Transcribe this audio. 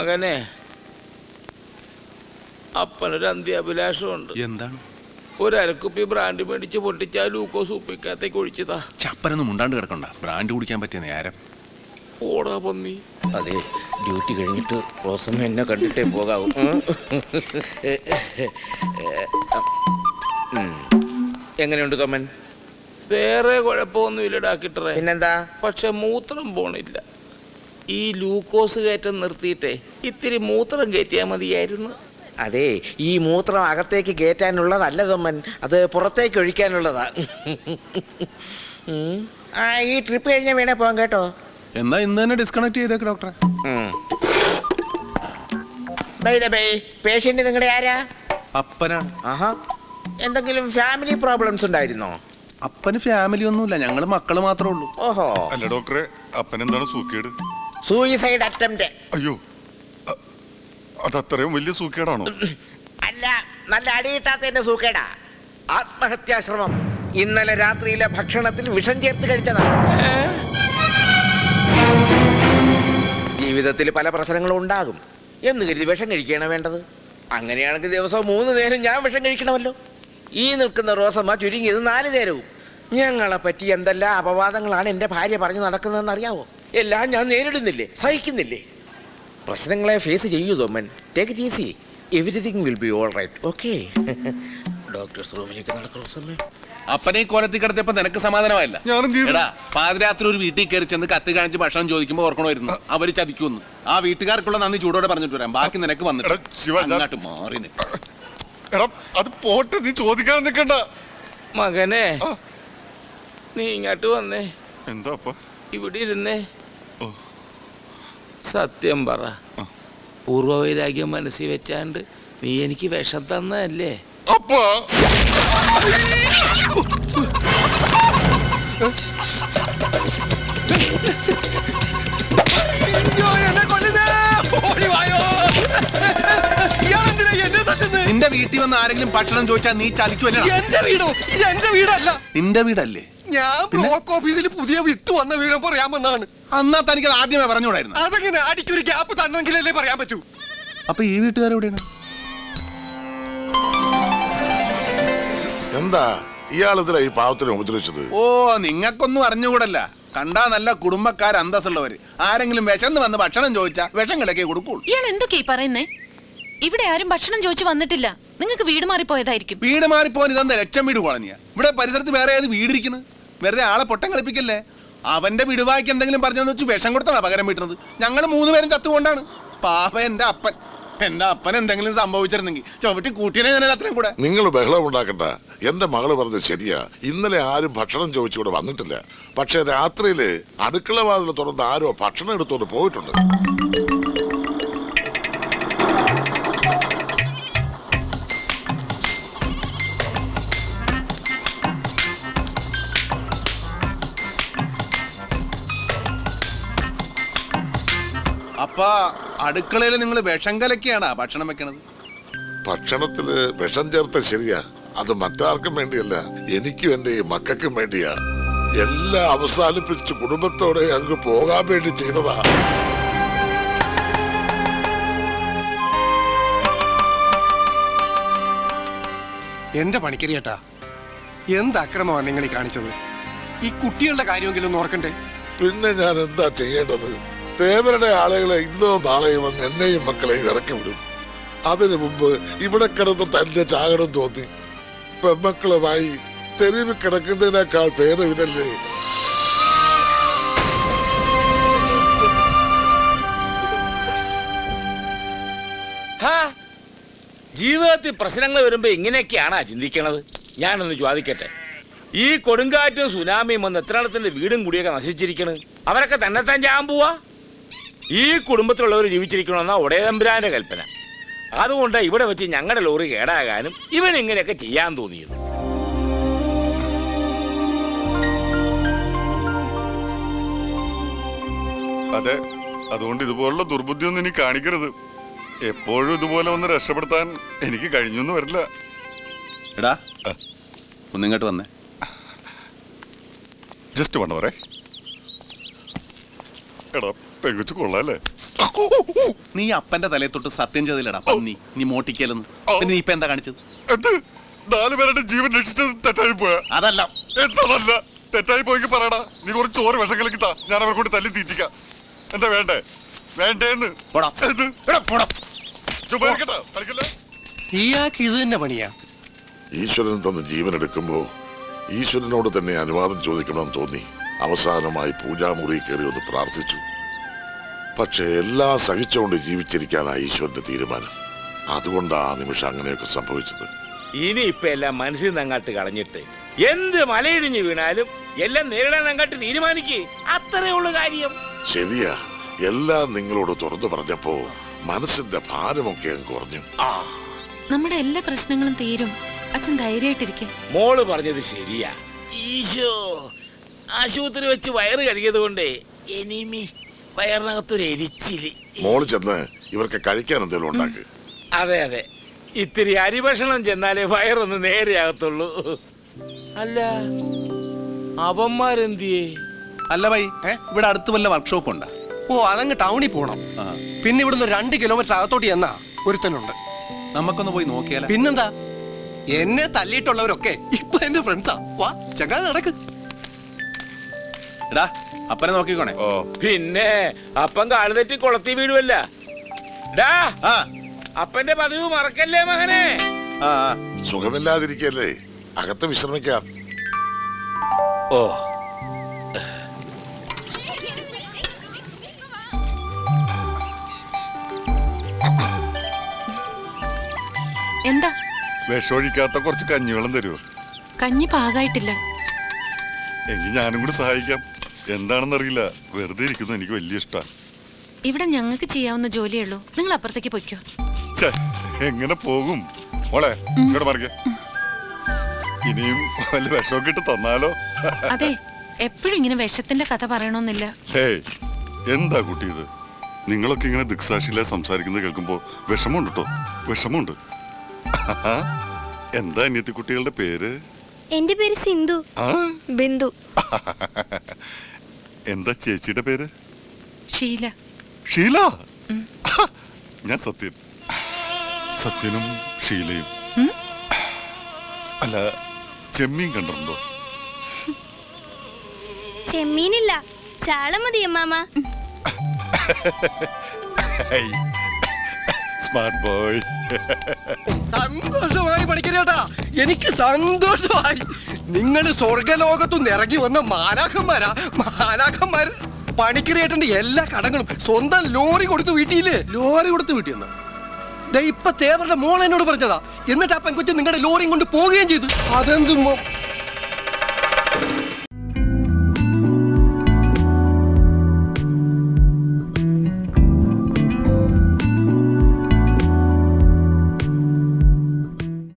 അങ്ങനെ അപ്പനൊരു അന്ത്യാഭിലാഷമുണ്ട്. എന്താണ്? ഒരു അരക്കുപ്പി ബ്രാൻഡ് മേടിച്ച് പൊട്ടിച്ചാ ലൂക്കോസ് ഉപ്പിക്കകത്തേക്ക് ഒഴിച്ചതാ ചപ്പനൊന്നും മുണ്ടാണ്ട് കിടക്കണ്ട. ബ്രാൻഡ് കുടിക്കാൻ പറ്റിയ നേരം. ഓടാ പന്നി. അതെ ഡ്യൂട്ടി കഴിഞ്ഞിട്ട് റോസമ്മ എന്നെ കണ്ടിട്ടേ പോകാവൂ. എങ്ങനെയുണ്ട് കമ്മൻ? വേറെ കുഴപ്പമൊന്നും ഇല്ല ഡാക്കിട്ടറേ പിന്നെന്താ? പക്ഷെ മൂത്രം പോണില്ല. ഈ ലൂക്കോസ് കയറ്റം നിർത്തിയിട്ടേ ഇത്തിരി മൂത്രം കയറ്റിയാൽ മതിയായിരുന്നു. അതെ ഈ മൂത്രം അകത്തേക്ക് കയറ്റാനുള്ളതല്ല തൊമ്മൻ അത് പുറത്തേക്ക് ഒഴിക്കാനുള്ളതാ. ആ ഈ ട്രിപ്പ് കഴിഞ്ഞാൽ വേണേ പോകാം കേട്ടോ. എന്നാ ഇന്ന് തന്നെ ഡിസ്കണക്ട് ചെയ്തേക്ക് ഡോക്ടറെ പേഷ്യന്റ് നിങ്ങളുടെ ആരാ? അപ്പനാണ്. ആഹാ. എന്തെങ്കിലും ഫാമിലി പ്രോബ്ലംസ് ഉണ്ടായിരുന്നോ? അപ്പന് ഫാമിലി ഒന്നുമില്ല ഞങ്ങൾ മക്കൾ മാത്രമേ ഉള്ളൂ. ഓഹോ. അല്ല ഡോക്ടറെ അപ്പൻ എന്താണ് സൂക്കേട്? സൂയിസൈഡ് അറ്റംപ്റ്റ് അയ്യോ. അതത്രയും വലിയ സൂക്കേടാണോ? അല്ല നല്ല അടി കിട്ടാത്തതിന്റെ സൂക്കേടാ. ആത്മഹത്യാശ്രമം. ഇന്നലെ രാത്രിയിലെ ഭക്ഷണത്തിൽ വിഷം ചേർത്ത് കഴിച്ചതാണ് ജീവിതത്തിൽ പല പ്രശ്നങ്ങളും ഉണ്ടാകും. എന്ന് കരുതി വിഷം കഴിക്കുകയാണ് വേണ്ടത്? അങ്ങനെയാണെങ്കിൽ ദിവസവും മൂന്ന് നേരം ഞാൻ വിഷം കഴിക്കണമല്ലോ. ഈ നിൽക്കുന്ന റോസമ്മ ചുരുങ്ങിയത് നാല് നേരവും. ഞങ്ങളെ പറ്റി എന്തെല്ലാം അപവാദങ്ങളാണ് എന്റെ ഭാര്യ പറഞ്ഞു നടക്കുന്നതെന്ന് അറിയാവോ? എല്ലാം ഞാൻ നേരിടുന്നില്ലേ? സഹിക്കുന്നില്ലേ? പ്രശ്നങ്ങളെ ഫേസ് ചെയ്യൂ Thoman take it easy everything will be all right okay doctors റൂമിലേക്ക് നടക്കണോ സമയം അപ്പനെ കോലത്തിൽ കിടത്തിയപ്പോ നിനക്ക് സമാധാനമായില്ല? എടാ പാതിരാത്രി ഒരു വീട്ടിൽ കയറി ചെന്ന് കത്ത് കാണിച്ച് ഭക്ഷണം ചോദിക്കുമ്പോ ഓർക്കണമായിരുന്നു. അവർ ചതിക്കുമെന്ന്. ആ വീട്ടുകാർക്കുള്ള നന്ദി ചൂടോടെ പറഞ്ഞിട്ട് വരാം. ബാക്കി നിനക്ക് വന്നിട്ട് മാറി എടാ അത് പോട്ടെ നീ ചോദിക്കാൻ നിൽക്കണ്ട മകനെ നീ ഇങ്ങോട്ട് വന്നേ. എന്താ അപ്പ? ഇവിടെ ഇരുന്നേ. സത്യം പറ. ആ. പൂർവവൈരാഗ്യം മനസ്സിൽ വെച്ചാണ്ട് നീ എനിക്ക് വിഷം തന്നതല്ലേ? അപ്പോ. നിന്റെ വീട്ടിൽ വന്ന് ആരെങ്കിലും ഭക്ഷണം ചോദിച്ചാൽ നീ ചതിക്കുമല്ലോ എന്റെ വീടോ? ഇത് എന്റെ വീടല്ല. നിന്റെ വീടല്ലേ? ഞാൻ ബ്ലോക്ക് ഓഫീസിൽ പുതിയ വിത്ത് വന്ന വിവരം പറയാൻ വന്നാണ് അന്നാ തനിക്ക് ആദ്യമേ പറഞ്ഞുകൂടായിരുന്നു. അതെങ്ങനെ? അടിക്കൊരു ഗ്യാപ്പ് തന്നെങ്കിലല്ലേ പറയാൻ പറ്റൂ. അപ്പൊ ഈ വീട്ടുകാരെവിടെയാണ് എന്താ? ഇയാളെന്തിനാ ഈ പാവത്തിനെ ഉപദ്രവിച്ചത് ഓ നിങ്ങൾക്കൊന്നും അറിഞ്ഞുകൂടല്ല. കണ്ടാ നല്ല കുടുംബക്കാർ അന്തസ്സുള്ളവര്. ആരെങ്കിലും വിശന്ന് വന്ന് ഭക്ഷണം ചോദിച്ചാ വിഷം കിടക്കേ കൊടുക്കുള്ളൂ. ഇയാൾ എന്തൊക്കെയാ ഈ പറയുന്നേ? ഇവിടെ ആരും ഭക്ഷണം ചോദിച്ചു വന്നിട്ടില്ല. നിങ്ങൾക്ക് വീട് മാറിപ്പോയതായിരിക്കും. വീട് മാറിപ്പോൻ ഇതെന്താ ലക്ഷം വീട് കോളനിയാ? ഇവിടെ പരിസരത്ത് വേറെ ഏത് വീടിരിക്കണ് വെറുതെ ആളെ പൊട്ടം കളിപ്പിക്കല്ലേ? അവന്റെ വിടുവായ്ക്ക് എന്തെങ്കിലും പറഞ്ഞെന്ന് വെച്ച് വിഷം കൊടുത്താണ് പകരം വീട്ടുന്നത്? ഞങ്ങൾ മൂന്നുപേരും ചത്തുകൊണ്ടാണ്. പാപ എന്റെ അപ്പൻ. എന്റെ അപ്പൻ എന്തെങ്കിലും സംഭവിച്ചിരുന്നെങ്കിൽ ചവിട്ടി കൂട്ടിനെ ഞാൻ അത്രയും കൂടെ. നിങ്ങൾ ബഹളം ഉണ്ടാക്കണ്ട. എന്റെ മകൾ പറഞ്ഞത് ശരിയാ. ഇന്നലെ ആരും ഭക്ഷണം ചോദിച്ചുകൂടെ വന്നിട്ടില്ല. പക്ഷെ രാത്രിയിൽ അടുക്കള വാതിൽ തുറന്ന് ആരോ ഭക്ഷണം എടുത്തോണ്ട് പോയിട്ടുണ്ട്. അപ്പ അടുക്കളയിൽ നിങ്ങൾ വിഷം കലക്കിയാണാ ഭക്ഷണം വെക്കണത്? ഭക്ഷണത്തിൽ വിഷം ചേർത്ത ശരിയാ. അത് മറ്റാർക്കും വേണ്ടിയല്ല എനിക്കും എന്റെ ഈ മക്കൾക്കും വേണ്ടിയാ. എല്ലാം അവസാനിപ്പിച്ച് കുടുംബത്തോടെ അങ്ങ് പോകാൻ വേണ്ടി ചെയ്തതാ. എന്റെ പണിക്കരിയേട്ടാ എന്ത് അക്രമമാണ് നിങ്ങൾ ഈ കാണിച്ചത്? ഈ കുട്ടികളുടെ കാര്യമെങ്കിലും ഒന്ന് ഓർക്കണ്ടേ? പിന്നെ ഞാൻ എന്താ ചെയ്യേണ്ടത്? തേവരുടെ ആളുകളെ ഇന്നോ നാളെയും വന്ന് എന്നെയും മക്കളെയും ഇറക്കി വിടും. അതിനു മുമ്പ് ഇവിടെ കിടന്ന് തന്നെ ചാകണം തോന്നി. പെമ്മക്കളുമായി തെരുവ് കിടക്കുന്നതിനേക്കാൾ ഭേദം ഇതല്ലേ? ജീവിതത്തിൽ പ്രശ്നങ്ങൾ വരുമ്പോ ഇങ്ങനെയൊക്കെയാണാ ചിന്തിക്കണത്? ഞാനൊന്ന് ചോദിക്കട്ടെ. ഈ കൊടുങ്കാറ്റും സുനാമിയും വന്ന് എത്രാളത്തിന്റെ വീടും കൂടിയൊക്കെ നശിച്ചിരിക്കണ്? അവരൊക്കെ തന്നെത്താൻ ചാകാൻ പോവാ ഈ കുടുംബത്തിലുള്ളവർ ജീവിച്ചിരിക്കണമെന്ന ഒടയതമ്പുരാന്റെ കൽപ്പന. അതുകൊണ്ട് ഇവിടെ വെച്ച് ഞങ്ങളുടെ ലോറി കേടാകാനും ഇവൻ ഇങ്ങനെയൊക്കെ ചെയ്യാൻ തോന്നിയത്. അതെ അതുകൊണ്ട് ഇതുപോലുള്ള ദുർബുദ്ധിയൊന്നും ഇനി കാണിക്കരുത്. എപ്പോഴും ഇതുപോലെ ഒന്ന് രക്ഷപ്പെടുത്താൻ എനിക്ക് കഴിഞ്ഞൊന്നും വരില്ല. എടാ ഒന്നിങ്ങോട്ട് വന്നേ. ജസ്റ്റ് വേണ്ട പറേ എടാ പെങ്കുച്ചു കൊള്ളാല്ലേ നീ അപ്പന്റെ തലയെ തൊട്ട് സത്യം ചെയ്തില്ലടാ പന്നി. നീ മോട്ടിക്കലെന്ന് പിന്നെ നീ ഇപ്പൊ എന്താ കാണിച്ചത്? എന്ത്? നാല് പേരുടെ ജീവൻ രക്ഷിച്ചത് തെറ്റായി പോയാ? അതല്ല. എന്തല്ല തെറ്റായി പോയി പറയടാ. നീ കുറച്ച് ചോറ് വിഷം കലക്കി താ. ഞാൻ അവരെ കൂടി തല്ലി തീറ്റിക്കാം. എന്താ വേണ്ടേ? വേണ്ടേന്ന്. ഇയാൾക്ക് ഇത് തന്നെ പണിയാ. ഈശ്വരൻ തന്ന ജീവൻ എടുക്കുമ്പോ ഈശ്വരനോട് തന്നെ അനുവാദം ചോദിക്കണമെന്ന് തോന്നി. അവസാനമായി പൂജാമുറി കയറി ഒന്ന് പ്രാർത്ഥിച്ചു. പക്ഷെ എല്ലാം സഹിച്ചുകൊണ്ട് ജീവിച്ചിരിക്കാനാണ് ഈശ്വരന്റെ തീരുമാനം. അതുകൊണ്ടാണ് ആ നിമിഷം അങ്ങനെയൊക്കെ സംഭവിച്ചത്. ഇനി ഇപ്പൊ എല്ലാം മനസ്സിൽ നിന്ന് അങ്ങോട്ട് കളഞ്ഞിട്ട് എന്ത് മലയിടിഞ്ഞ് വീണാലും എല്ലാം നേരിടാൻ അങ്ങാട്ട് തീരുമാനിക്കേ. അത്രേ ഉള്ളു കാര്യം. ശരിയാ. എല്ലാം നിങ്ങളോട് തുറന്നു പറഞ്ഞപ്പോ മനസ്സിന്റെ ഭാരമൊക്കെ അങ്ങ് കുറഞ്ഞു. നമ്മുടെ എല്ലാ പ്രശ്നങ്ങളും തീരും. അച്ഛൻ ധൈര്യമായിട്ടിരിക്കെ. മോൾ പറഞ്ഞത് ശരിയാ. ഈശോ ആശുപത്രി വെച്ച് വയറ് കഴുകിയത് കൊണ്ടേ എനിമി വയറിനകത്തൊരു എരിച്ചിൽ. മോൾ ചെന്ന് ഇവർക്ക് കഴിക്കാൻ എന്തെങ്കിലും ഉണ്ടാക്ക്. അതെ അതെ. ഇത്തിരി അരിഭക്ഷണം ചെന്നാലേ വയറൊന്ന് നേരെയാകത്തുള്ളൂ അല്ല അവന്മാരെന്തിയേ? അല്ല ബൈ ഇവിടെ അടുത്ത് വല്ല വർക്ക്ഷോപ്പ് ഉണ്ടാ? ഓ അതങ്ങ് ടൗണിൽ പോണം. പിന്നെ ഇവിടുന്ന് രണ്ട് കിലോമീറ്റർ അകത്തോട്ട് ചെന്നാ ഒരുത്തനുണ്ട്. നമുക്കൊന്ന് പോയി നോക്കിയാലോ? പിന്നെന്താ? എന്നെ തല്ലിയിട്ടുള്ളവരൊക്കെ ഇപ്പൊ എന്റെ ഫ്രണ്ട്സാ വാ ചങ്ങാതെ നടക്ക്. എടാ അപ്പനെ നോക്കിക്കോണേ. ഓ. പിന്നെ അപ്പം കാലുതെറ്റി കൊളത്തി വീഴുവല്ല. ഡാ ആ. അപ്പന്റെ പതിവ് മറക്കല്ലേ മകനെ? ആ ആ. സുഖമില്ലാതിരിക്കല്ലേ? അകത്ത് വിശ്രമിക്കാം. ഓ. എന്താ? വിഷമൊഴിക്കാത്ത കുറച്ച് കഞ്ഞിവെള്ളം തരുമോ കഞ്ഞി പാകായിട്ടില്ല. എങ്കിൽ ഞാനും കൂടി സഹായിക്കാം. എന്താണെന്നറിയില്ല. വെറുതെ ഇരിക്കുന്നു. എനിക്ക് വലിയ ഇഷ്ടമാണ് ഇവിടെ ഞങ്ങൾക്ക് ചെയ്യാവുന്ന ജോലിയേ ഉള്ളൂ. നിങ്ങൾ അപ്പുറത്തേക്ക് പൊയ്ക്കോ. ഛെ, എങ്ങനെ പോകും? മോളെ ഇങ്ങോട്ട് മറിക്ക. ഇനിയും വല്ല വിഷമൊക്കെ ഇട്ട് തന്നാലോ? അതെ എപ്പോഴും ഇങ്ങനെ വിഷത്തിന്റെ കഥ പറയണമെന്നില്ല ഹേയ് എന്താ കുട്ടി ഇത്? നിങ്ങളൊക്കെ ഇങ്ങനെ ദിക്സാക്ഷിയിലായി സംസാരിക്കുന്നത് കേൾക്കുമ്പോൾ വിഷമമുണ്ട് കേട്ടോ വിഷമമുണ്ട്. എന്താ അനിയത്തി കുട്ടികളുടെ പേര്? എന്റെ പേര് സിന്ധു. ആ? ബിന്ദു. എന്താ ചേച്ചിയുടെ പേര്? ഷീല. ഷീല? ഞാൻ സത്യൻ. സത്യനും ഷീലയും. അല്ല ചെമ്മീൻ കണ്ടിട്ടുണ്ടോ? ചെമ്മീനില്ല. ചാള മതി അമ്മാമ. Smart boy. സന്തോഷമായി പഠിക്കലേട്ടാ എനിക്ക് സന്തോഷമായി. നിങ്ങൾ സ്വർഗലോകത്തുനിന്ന് ഇറങ്ങി വന്ന മാലാഖന്മാരാ. മാലാഖന്മാര് പണിക്കരേട്ടന്റെ എല്ലാ കടങ്ങളും സ്വന്തം ലോറി കൊടുത്ത് വീട്ടിയില്ലേ? ലോറി കൊടുത്ത് ദേ ഇപ്പൊ തേവരുടെ മോൾ എന്നോട് പറഞ്ഞതാ. എന്നിട്ട് ആ പെങ്കൊച്ചു നിങ്ങളുടെ ലോറിയും കൊണ്ട് പോവുകയും ചെയ്തു. അതെന്തും